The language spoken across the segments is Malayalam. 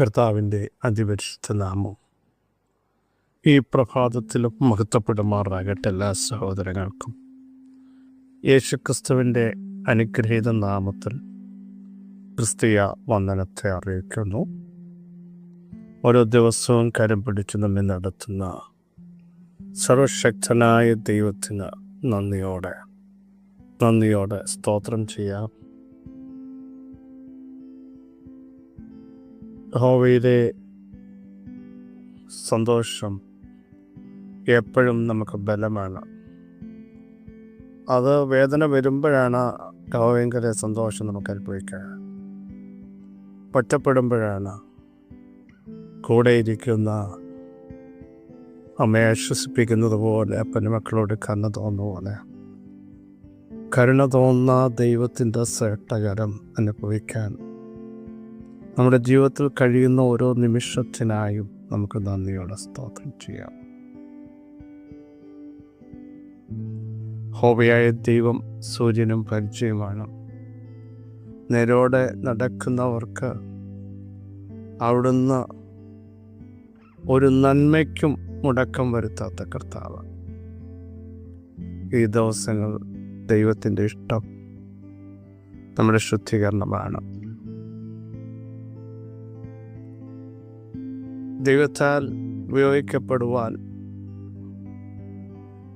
കർത്താവിന്റെ അതിപരിശുദ്ധ നാമം. ഈ പ്രഭാതത്തിലും മഹത്വപ്പെടുമാറാകട്ടെ എല്ലാ സഹോദരങ്ങൾക്കും. യേശുക്രിസ്തുവിന്റെ അനുഗ്രഹീത നാമത്തിൽ ക്രിസ്തീയ വന്ദനത്തെ അറിയിക്കുന്നു. ഓരോ ദിവസവും കരം പിടിച്ച് നമ്മെ നടത്തുന്ന സർവശക്തനായ ദൈവത്തിന് നന്ദിയോടെ നന്ദിയോടെ സ്തോത്രം ചെയ്യാം. യഹോവയിലെ സന്തോഷം എപ്പോഴും നമുക്ക് ബലമാണ്. അത് വേദന വരുമ്പോഴാണ് യഹോവയങ്കര സന്തോഷം നമുക്ക് അനുഭവിക്കുക. ഒറ്റപ്പെടുമ്പോഴാണ് കൂടെയിരിക്കുന്ന അമ്മയെ ആശ്വസിപ്പിക്കുന്നത് പോലെ അപ്പന്റെ മക്കളോട് കന്ന തോന്നുന്ന പോലെ കരുണ തോന്നുന്ന ദൈവത്തിന്റെ സേട്ടകരം അനുഭവിക്കാൻ നമ്മുടെ ജീവിതത്തിൽ കഴിയുന്ന ഓരോ നിമിഷത്തിനായും നമുക്ക് നന്ദിയോടെ സ്തോത്രം ചെയ്യാം. ഹോബയായ ദൈവം സൂര്യനും പരിചയമാണ്. നേരോടെ നടക്കുന്നവർക്ക് അവിടുന്ന് ഒരു നന്മയ്ക്കും മുടക്കം വരുത്താത്ത കർത്താവ്. ഈ ദിവസങ്ങൾ ദൈവത്തിന്റെ ഇഷ്ടം നമ്മുടെ ശുദ്ധീകരണമാണ്. ദൈവത്താൽ ഉപയോഗിക്കപ്പെടുവാൻ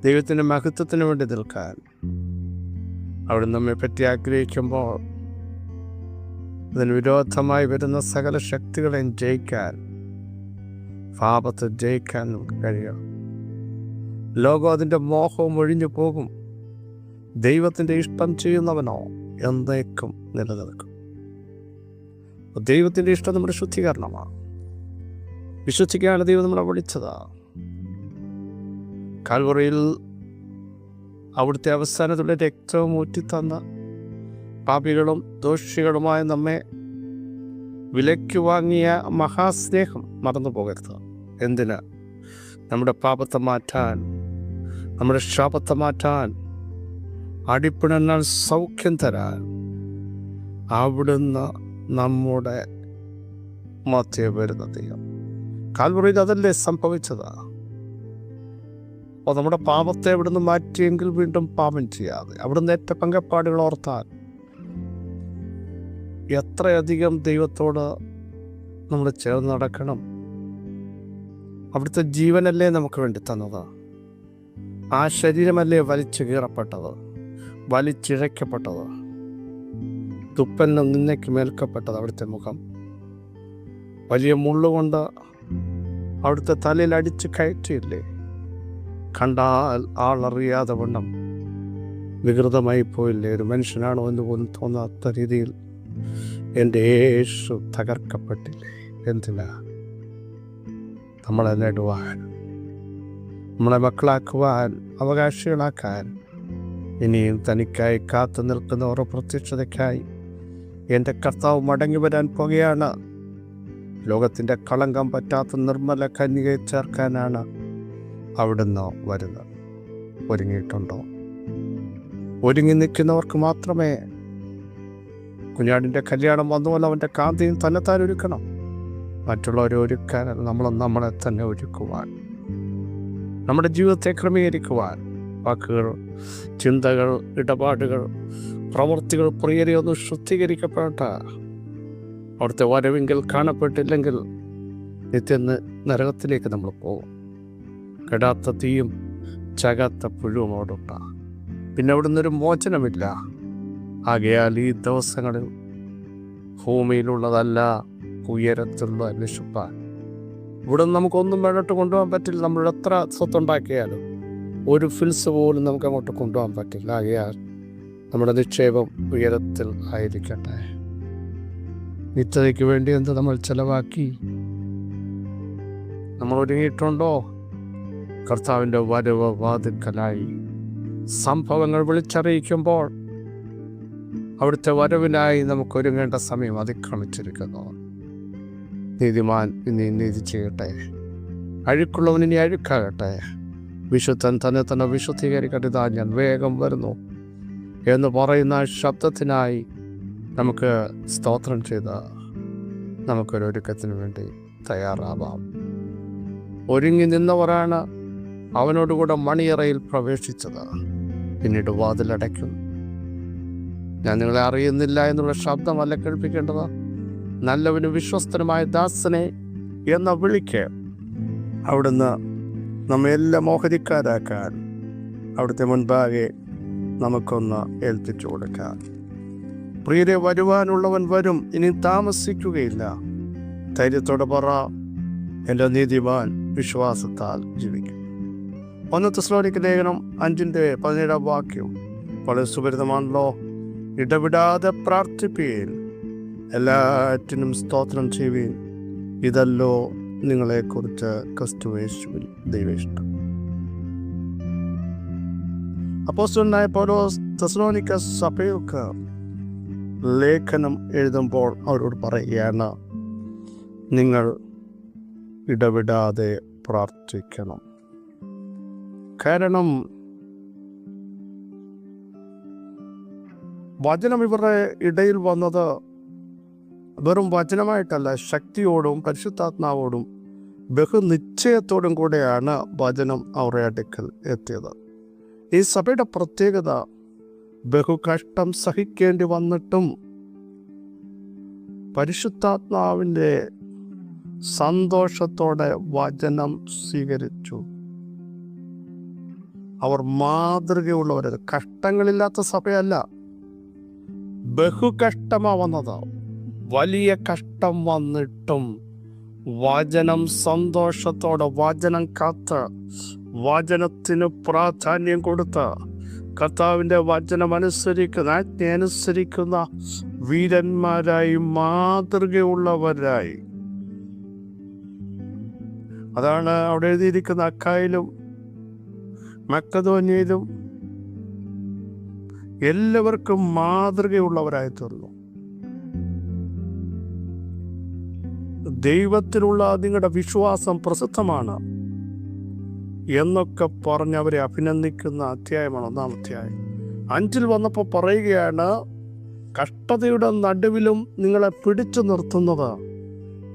ദൈവത്തിന്റെ മഹത്വത്തിന് വേണ്ടി നിൽക്കാൻ അവിടെ നമ്മെ പറ്റി ആഗ്രഹിക്കുമ്പോൾ അതിന് വിരോധമായി വരുന്ന സകല ശക്തികളെയും ജയിക്കാൻ പാപത്തെ ജയിക്കാൻ നമുക്ക് കഴിയും. ലോകം അതിന്റെ മോഹവും ഒഴിഞ്ഞു പോകും. ദൈവത്തിന്റെ ഇഷ്ടം ചെയ്യുന്നവനോ എന്നേക്കും നിലനിൽക്കും. ദൈവത്തിന്റെ ഇഷ്ടം നമ്മുടെ ശുദ്ധീകരണമാണ്. വിശ്വസിക്കാണ് ദൈവം നമ്മളെ വിളിച്ചതാ. കാൽവറയിൽ അവിടുത്തെ അവസാനത്തുള്ള രക്തവും ഊറ്റിത്തന്ന പാപികളും ദോഷികളുമായ നമ്മെ വിലയ്ക്ക് വാങ്ങിയ മഹാസ്നേഹം മറന്നു പോകരുത്. എന്തിന്? നമ്മുടെ പാപത്തെ മാറ്റാൻ നമ്മുടെ ശാപത്തെ മാറ്റാൻ അടിപ്പിണന്നാൽ സൗഖ്യം തരാൻ അവിടുന്ന് നമ്മുടെ മധ്യ വരുന്ന ദൈവം. കാൽവറിയിൽ അതല്ലേ സംഭവിച്ചത്? അപ്പോൾ നമ്മുടെ പാപത്തെ അവിടുന്ന് മാറ്റിയെങ്കിൽ വീണ്ടും പാപം ചെയ്യാതെ. അവിടുന്ന് ഏറ്റ പങ്കപ്പാടുകൾ ഓർത്താൽ എത്രയധികം ദൈവത്തോട് നമ്മൾ ചേർന്ന് നടക്കണം? അവിടുത്തെ ജീവനല്ലേ നമുക്ക് വേണ്ടി തന്നത്? ആ ശരീരമല്ലേ വലിച്ചു കീറപ്പെട്ടത്? വലിച്ചിഴയ്ക്കപ്പെട്ടത്? തുപ്പലിനും നിന്നയ്ക്ക് മേൽക്കപ്പെട്ടത് അവിടുത്തെ മുഖം? വലിയ മുള്ളുകൊണ്ട് അവിടുത്തെ തലയിൽ അടിച്ച് കയറ്റിയില്ലേ? കണ്ടാൽ ആളറിയാതെ വണ്ണം. വികൃതമായി പോയില്ലേ? ഒരു മനുഷ്യനാണോ എന്ന് പോലും തോന്നാത്ത രീതിയിൽ എന്റെ യേശു തകർക്കപ്പെട്ടില്ലേ? എന്തിനാ? നമ്മളെ നേടുവാൻ നമ്മളെ മക്കളാക്കുവാൻ അവകാശികളാക്കാൻ ഇനിയും തനിക്കായി കാത്തു നിൽക്കുന്ന ഓരോ പ്രത്യക്ഷതയ്ക്കായി എന്റെ കർത്താവ് മടങ്ങി വരാൻ പോകുകയാണ്. ലോകത്തിന്റെ കളങ്കം പറ്റാത്ത നിർമ്മല കന്യകയെ ചേർക്കാനാണ് അവിടുന്ന് വരുന്നത്. ഒരുങ്ങിയിട്ടുണ്ടോ? ഒരുങ്ങി നിൽക്കുന്നവർക്ക് മാത്രമേ കുഞ്ഞാടിന്റെ കല്യാണം വന്നുപോലെ അവന്റെ കാന്തിയും തന്നെത്താൻ ഒരുക്കണം. മറ്റുള്ളവരെ ഒരുക്കാൻ നമ്മൾ നമ്മളെ തന്നെ ഒരുക്കുവാൻ നമ്മുടെ ജീവിതത്തെ ക്രമീകരിക്കുവാൻ വാക്കുകൾ ചിന്തകൾ ഇടപാടുകൾ പ്രവൃത്തികൾ പ്രിയരെയൊന്നും ശുദ്ധീകരിക്കപ്പെട്ട അവിടുത്തെ വരവെങ്കിൽ കാണപ്പെട്ടില്ലെങ്കിൽ നിത്യന്ന് നരകത്തിലേക്ക് നമ്മൾ പോകും കെടാത്ത തീയും ചകാത്ത പുഴുവും അവിടെ ഉണ്ടാകും പിന്നെ അവിടുന്ന് ഒരു മോചനമില്ല. ആകയാൽ ഈ ദിവസങ്ങളിൽ ഭൂമിയിലുള്ളതല്ല ഉയരത്തിലുള്ള അന്വേഷിപ്പാൻ ഇവിടെ നമുക്കൊന്നും വേണ്ടിട്ട് കൊണ്ടുപോകാൻ പറ്റില്ല. നമ്മൾ എത്ര സ്വത്തുണ്ടാക്കിയാലും ഒരു ഫിൽസ് പോലും നമുക്ക് അങ്ങോട്ട് കൊണ്ടുപോകാൻ പറ്റില്ല. ആകയാൽ നമ്മുടെ നിക്ഷേപം ഉയരത്തിൽ ആയിരിക്കട്ടെ. നിത്യതയ്ക്ക് വേണ്ടി എന്ത് നമ്മൾ ചെലവാക്കി? നമ്മൾ ഒരുങ്ങിയിട്ടുണ്ടോ? കർത്താവിന്റെ വരവ് വാതിൽക്കലായി സംഭവങ്ങൾ വിളിച്ചറിയിക്കുമ്പോൾ അവിടുത്തെ വരവിനായി നമുക്ക് ഒരുങ്ങേണ്ട സമയം അതിക്രമിച്ചിരിക്കുന്നു. നീതിമാൻ ഇനി നീതി ചെയ്യട്ടെ. അഴുക്കുള്ളവൻ ഇനി അഴുക്കാകട്ടെ. വിശുദ്ധൻ തന്നെ തന്നെ വിശുദ്ധീകരിക്കട്ടെ. ഇതാ ഞാൻ വേഗം വരുന്നു എന്ന് പറയുന്ന ശബ്ദത്തിനായി നമുക്ക് സ്തോത്രം ചെയ്ത നമുക്കൊരൊരുക്കത്തിന് വേണ്ടി തയ്യാറാവാം. ഒരുങ്ങി നിന്നവരാണ് അവനോടുകൂടെ മണിയറയിൽ പ്രവേശിച്ചത്. പിന്നീട് വാതിലടയ്ക്കും. ഞാൻ നിങ്ങളെ അറിയുന്നില്ല എന്നുള്ള ശബ്ദമല്ല കേൾപ്പിക്കേണ്ടത്. നല്ലവനും വിശ്വസ്തനുമായ ദാസനെ എന്ന വിളിക്ക് അവിടുന്ന് നമ്മയെല്ലാം മോഹരിക്കാരാക്കാൻ അവിടുത്തെ മുൻപാകെ നമുക്കൊന്ന് ഏൽപ്പിച്ചു കൊടുക്കാം. പ്രിയരെ വരുവാനുള്ളവൻ വരും. ഇനി താമസിക്കുകയില്ല. ധൈര്യത്തോടെ പറ. എന്റെ നീതിമാൻ വിശ്വാസത്താൽ ജീവിക്കും. ഒന്ന് തെസ്ലോനിക്ക് ലേഖനം അഞ്ചിന്റെ പതിനേഴാം വാക്യം. വളരെ സുപരിതമാണല്ലോ. ഇടവിടാതെ പ്രാർത്ഥിപ്പീൻ. എല്ലാറ്റിനും സ്തോത്രം ചെയ്യുവീൻ. ഇതല്ലോ നിങ്ങളെക്കുറിച്ച് ക്രിസ്തുവേശുവിൽ ദൈവേഷ്ടം അപ്പോസ്റ്റലായ പോലോ തെസ്ലോനിക്ക സഭയൊക്കെ ലേഖനം എഴുതുമ്പോൾ അവരോട് പറയുകയാണ് നിങ്ങൾ ഇടവിടാതെ പ്രാർത്ഥിക്കണം. കാരണം വചനം ഇവരുടെ ഇടയിൽ വന്നത് വെറും വചനമായിട്ടല്ല ശക്തിയോടും പരിശുദ്ധാത്മാവോടും ബഹുനിശ്ചയത്തോടും കൂടെയാണ് വചനം അവരുടെ അടുക്കൽ എത്തിയത്. ഈ സഭയുടെ പ്രത്യേകത ബഹുകഷ്ടം സഹിക്കേണ്ടി വന്നിട്ടും പരിശുദ്ധാത്മാവിന്റെ സന്തോഷത്തോടെ വചനം സ്വീകരിച്ചു. അവർ മാതൃകയുള്ളവരത് കഷ്ടങ്ങളില്ലാത്ത സഭയല്ല. ബഹുകഷ്ടമാ വന്നത്. വലിയ കഷ്ടം വന്നിട്ടും വചനം സന്തോഷത്തോടെ വചനം കാത്ത് വചനത്തിന് പ്രാധാന്യം കൊടുത്ത് കർത്താവിന്റെ വചനമനുസരിക്കുന്ന ആജ്ഞയനുസരിക്കുന്ന വീരന്മാരായി മാതൃകയുള്ളവരായി. അതാണ് അവിടെ എഴുതിയിരിക്കുന്ന അക്കായിലും മക്കതോന്യയിലും എല്ലാവർക്കും മാതൃകയുള്ളവരായി തീർന്നു ദൈവത്തിലുള്ള നിങ്ങളുടെ വിശ്വാസം പ്രസിദ്ധമാണ്. എന്നൊക്കെ പറഞ്ഞ് അവരെ അഭിനന്ദിക്കുന്ന അധ്യായമാണ് ഒന്നാം അധ്യായം. അഞ്ചിൽ വന്നപ്പോൾ പറയുകയാണ് കഷ്ടതയുടെ നടുവിലും നിങ്ങളെ പിടിച്ചു നിർത്തുന്നത്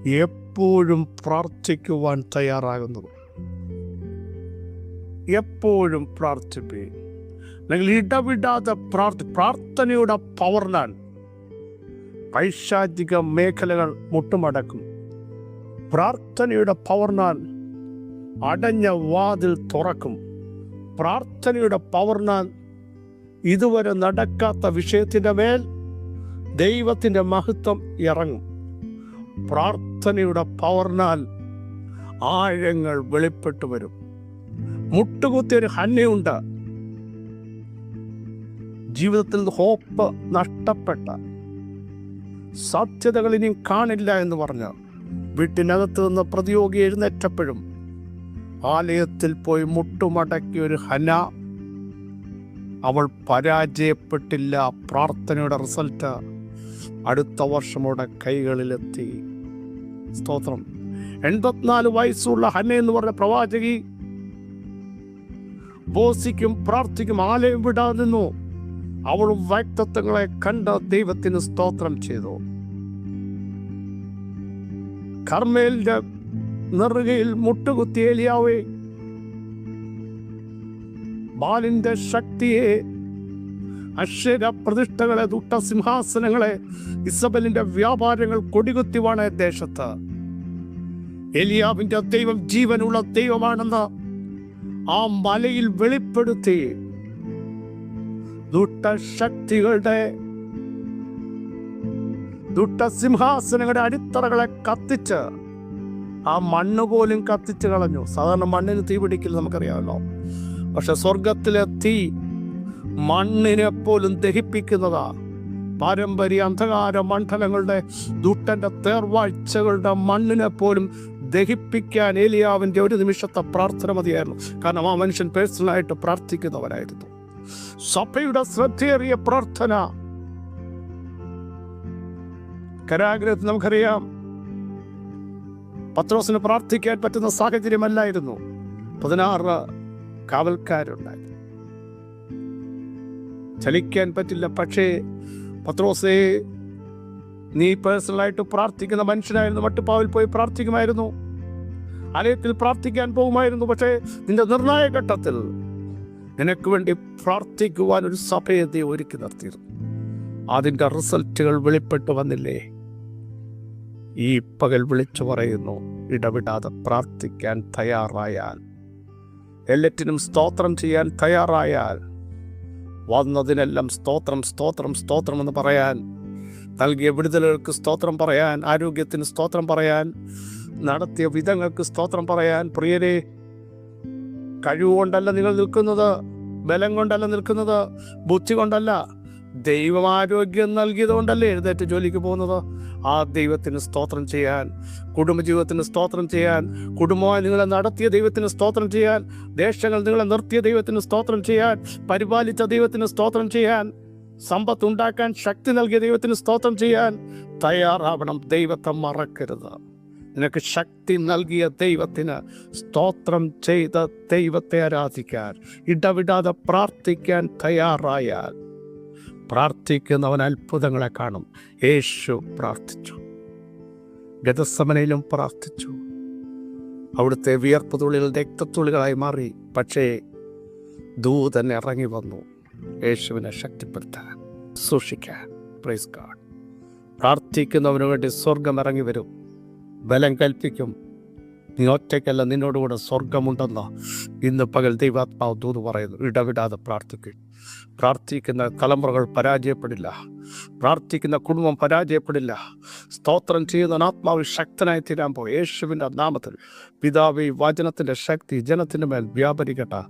എപ്പോഴും പ്രാർത്ഥിക്കുവാൻ തയ്യാറാകുന്നത്. എപ്പോഴും പ്രാർത്ഥിപ്പി. അല്ലെങ്കിൽ ഇടവിടാതെ പ്രാർത്ഥി പ്രാർത്ഥനയുടെ പവറിനാൽ പൈശാചിക മേഖലകൾ മുട്ടുമടക്കും. പ്രാർത്ഥനയുടെ പവറിനാൽ അടഞ്ഞ വാതിൽ തുറക്കും. പ്രാർത്ഥനയുടെ പവർ പവറിനാൽ ഇതുവരെ നടക്കാത്ത വിഷയത്തിന്റെ മേൽ ദൈവത്തിന്റെ മഹത്വം ഇറങ്ങും. പ്രാർത്ഥനയുടെ പവർനാൽ ആഴങ്ങൾ വെളിപ്പെട്ടു വരും. മുട്ടുകുത്തിയൊരു ഹന്നയുണ്ട് ജീവിതത്തിൽ ഹോപ്പ് നഷ്ടപ്പെട്ട. സാധ്യതകൾ ഇനിയും കാണില്ല എന്ന് പറഞ്ഞ് വീട്ടിനകത്ത് നിന്ന് പ്രതിയോഗി എഴുന്നേറ്റപ്പോഴും ആലയത്തിൽ പോയി മുട്ടുമടക്കിയ ഒരു ഹന. അവൾ പരാജയപ്പെട്ടില്ല. പ്രാർത്ഥനയുടെ റിസൾട്ട് അടുത്ത വർഷമോടെ കൈകളിലെത്തി. സ്തോത്രം. എൺപത്തിനാല് വയസ്സുള്ള ഹന എന്ന് പറഞ്ഞ പ്രവാചകി ബോസിക്കും പ്രാർത്ഥിക്കും ആലയം വിടാൻ നിന്നു. അവളും വ്യക്തത്വങ്ങളെ കണ്ട ദൈവത്തിന് സ്തോത്രം ചെയ്തു. കർമ്മേലിന്റെ നെറുകയിൽ മുട്ടുകുത്തി ഏലിയാവേ. ബാലിന്റെ ശക്തിയെ അക്ഷര പ്രതിഷ്ഠകളെ ദുട്ട സിംഹാസനങ്ങളെ ഇസബലിന്റെ വ്യാപാരങ്ങൾ കൊടികുത്തിവാണ് ദേശത്ത്. എലിയാവിന്റെ ദൈവം ജീവനുള്ള ദൈവമാണെന്ന് ആ മലയിൽ വെളിപ്പെടുത്തി. ദുഷ്ടശക്തികളുടെ ദുഷ്ടസിംഹാസനങ്ങളുടെ അടിത്തറകളെ കത്തിച്ച് ആ മണ്ണ് പോലും കത്തിച്ച് കളഞ്ഞു. സാധാരണ മണ്ണിന് തീ പിടിക്കില്ല നമുക്കറിയാമല്ലോ. പക്ഷെ സ്വർഗത്തിലെ തീ മണ്ണിനെ പോലും ദഹിപ്പിക്കുന്നതാ. പാരമ്പര്യ അന്ധകാര മണ്ഡലങ്ങളുടെ ദുട്ടന്റെ തേർവാഴ്ചകളുടെ മണ്ണിനെ പോലും ദഹിപ്പിക്കാൻ ഏലിയാവിന്റെ ഒരു നിമിഷത്തെ പ്രാർത്ഥന മതിയായിരുന്നു. കാരണം ആ മനുഷ്യൻ പേഴ്സണലായിട്ട് പ്രാർത്ഥിക്കുന്നവരായിരുന്നു സഭയുടെ ശ്രദ്ധേറിയ പ്രാർത്ഥന. കരാഗ്രഹത്തിൽ നമുക്കറിയാം പത്രോസിന് പ്രാർത്ഥിക്കാൻ പറ്റുന്ന സാഹചര്യമല്ലായിരുന്നു. പതിനാറ് കാവൽക്കാരുണ്ടായി ചലിക്കാൻ പറ്റില്ല പക്ഷേ പത്രോസേ നീ പേഴ്സണലായിട്ട് പ്രാർത്ഥിക്കുന്ന മനുഷ്യനായിരുന്നു. മട്ടുപ്പാവിൽ പോയി പ്രാർത്ഥിക്കുമായിരുന്നു. ആലയത്തിൽ പ്രാർത്ഥിക്കാൻ പോകുമായിരുന്നു പക്ഷേ നിന്റെ നിർണായക ഘട്ടത്തിൽ നിനക്ക് വേണ്ടി പ്രാർത്ഥിക്കുവാൻ ഒരു സഭയെ ഒരുക്കി നിർത്തിയിരുന്നു. അതിന്റെ റിസൾട്ടുകൾ വെളിപ്പെട്ട് വന്നില്ലേ? ഈ പകൽ വിളിച്ചു പറയുന്നു ഇടവിടാതെ പ്രാർത്ഥിക്കാൻ തയ്യാറായാൽ. എല്ലാറ്റിനും സ്തോത്രം ചെയ്യാൻ തയ്യാറായാൽ. വന്നതിനെല്ലാം സ്തോത്രം സ്തോത്രം സ്തോത്രം എന്ന് പറയാൻ നൽകിയ വിടുതലുകൾക്ക് സ്തോത്രം പറയാൻ ആരോഗ്യത്തിന് സ്തോത്രം പറയാൻ നടത്തിയ വിധങ്ങൾക്ക് സ്തോത്രം പറയാൻ പ്രിയരെ കഴിവുകൊണ്ടല്ല നിങ്ങൾ നിൽക്കുന്നത് ബലം കൊണ്ടല്ല നിൽക്കുന്നത് ബുദ്ധി കൊണ്ടല്ല ദൈവം ആരോഗ്യം നൽകിയത് കൊണ്ടല്ലേ എഴുന്നേറ്റ് ജോലിക്ക് പോകുന്നത്? ആ ദൈവത്തിന് സ്തോത്രം ചെയ്യാൻ കുടുംബജീവിതത്തിന് സ്തോത്രം ചെയ്യാൻ കുടുംബമായി നിങ്ങളെ നടത്തിയ ദൈവത്തിന് സ്തോത്രം ചെയ്യാൻ ദേശങ്ങൾ നിങ്ങളെ നിർത്തിയ ദൈവത്തിന് സ്തോത്രം ചെയ്യാൻ പരിപാലിച്ച ദൈവത്തിന് സ്തോത്രം ചെയ്യാൻ സമ്പത്ത് ഉണ്ടാക്കാൻ ശക്തി നൽകിയ ദൈവത്തിന് സ്തോത്രം ചെയ്യാൻ തയ്യാറാവണം. ദൈവത്തെ മറക്കരുത്. നിനക്ക് ശക്തി നൽകിയ ദൈവത്തിന് സ്തോത്രം ചെയ്ത ദൈവത്തെ ആരാധിക്കാൻ ഇടവിടാതെ പ്രാർത്ഥിക്കാൻ തയ്യാറായാൽ പ്രാർത്ഥിക്കുന്നവൻ അത്ഭുതങ്ങളെ കാണും. യേശു പ്രാർത്ഥിച്ചു. ഗതസമനയിലും പ്രാർത്ഥിച്ചു. അവിടുത്തെ വിയർപ്പ് തുള്ളികൾ രക്തത്തുള്ളികളായി മാറി. പക്ഷേ ദൂതൻ ഇറങ്ങി വന്നു. യേശുവിനെ ശക്തിപ്പെടുത്താൻ സൂക്ഷിക്കാൻ. പ്രൈസ് ഗാഡ് പ്രാർത്ഥിക്കുന്നവന് വേണ്ടി സ്വർഗം ഇറങ്ങി വരും. ബലം കൽപ്പിക്കും. നീ ഒറ്റയ്ക്കല്ല നിന്നോടുകൂടെ സ്വർഗമുണ്ടെന്ന് ഇന്ന് പകൽ ദൈവാത്മാവ് ദൂത് പറയുന്നു. ഇടവിടാതെ പ്രാർത്ഥിക്കും. പ്രാർത്ഥിക്കുന്ന തലമുറകൾ പരാജയപ്പെടില്ല. പ്രാർത്ഥിക്കുന്ന കുടുംബം പരാജയപ്പെടില്ല. സ്തോത്രം ചെയ്യുന്ന ആത്മാവ് ശക്തനായി തീരാൻ പോകും. യേശുവിന്റെ നാമത്തിൽ പിതാവ് ഈ വചനത്തിന്റെ ശക്തി ജനത്തിന്റെ മേൽ വ്യാപരിക്കട്ടെ.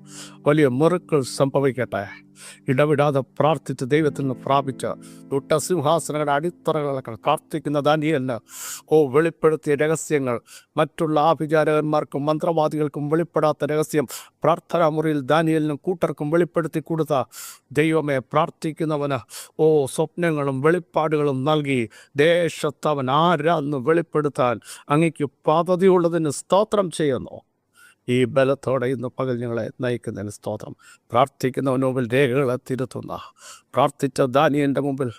വലിയ മുറുക്കൾ സംഭവിക്കട്ടെ. ഇടവിടാതെ പ്രാർത്ഥിച്ച് ദൈവത്തിൽ നിന്ന് പ്രാപിച്ച ദുട്ടസിംഹാസനങ്ങളുടെ അടിത്തറകളൊക്കെ പ്രാർത്ഥിക്കുന്ന ദാനിയലിന് ഓ വെളിപ്പെടുത്തിയ രഹസ്യങ്ങൾ. മറ്റുള്ള ആഭിചാരകന്മാർക്കും മന്ത്രവാദികൾക്കും വെളിപ്പെടാത്ത രഹസ്യം പ്രാർത്ഥനാ മുറിയിൽ ദാനിയലിനും കൂട്ടർക്കും വെളിപ്പെടുത്തി കൊടുത്ത ദൈവമേ പ്രാർത്ഥിക്കുന്നവന് ഓ സ്വപ്നങ്ങളും വെളിപ്പാടുകളും നൽകി ദേശത്ത് അവൻ ആരാന്ന് വെളിപ്പെടുത്താൻ അങ്ങയ്ക്ക് പദ്ധതിയുള്ളതിന് സ്തോത്രം ചെയ്യുന്നു. ഈ ബലത്തോടെ ഇന്ന് പകൽ ഞങ്ങളെ നയിക്കുന്നതിന് സ്തോത്രം. പ്രാർത്ഥിക്കുന്നവന് മുമ്പിൽ രേഖകളെ തിരുത്തുന്ന. പ്രാർത്ഥിച്ച ദാനിയന്റെ മുമ്പിൽ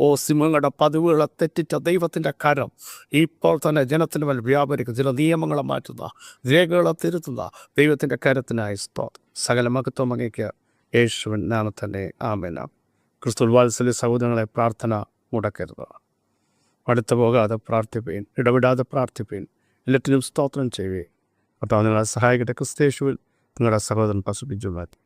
ഓ സിംഹങ്ങളുടെ പതിവുകളെ തെറ്റിച്ച ദൈവത്തിന്റെ കരം. ഇപ്പോൾ തന്നെ ജനത്തിന് മേൽ വ്യാപരിക്കും ചില നിയമങ്ങളെ മാറ്റുന്ന രേഖകളെ തിരുത്തുന്ന ദൈവത്തിന്റെ കരത്തിനായി സ്തോത്രം സകല മഹത്വം അങ്ങേക്ക് യേശുവൻ നാമത്തന്നെ ആമേന. ക്രിസ്തു വാത്സല്യ സഹോദരങ്ങളെ പ്രാർത്ഥന മുടക്കരുത്. അടുത്തു പോകാതെ പ്രാർത്ഥിപ്പീൻ ഇടപെടാതെ പ്രാർത്ഥിപ്പീൻ. എല്ലാറ്റിനും സ്തോത്രം ചെയ്യുകയും അപ്പോൾ നിങ്ങളെ സഹായിക്കട്ടെ. ക്രിസ്തേശുവിൽ നിങ്ങളുടെ സഹോദരൻ പശുപിച്ചു മാറ്റി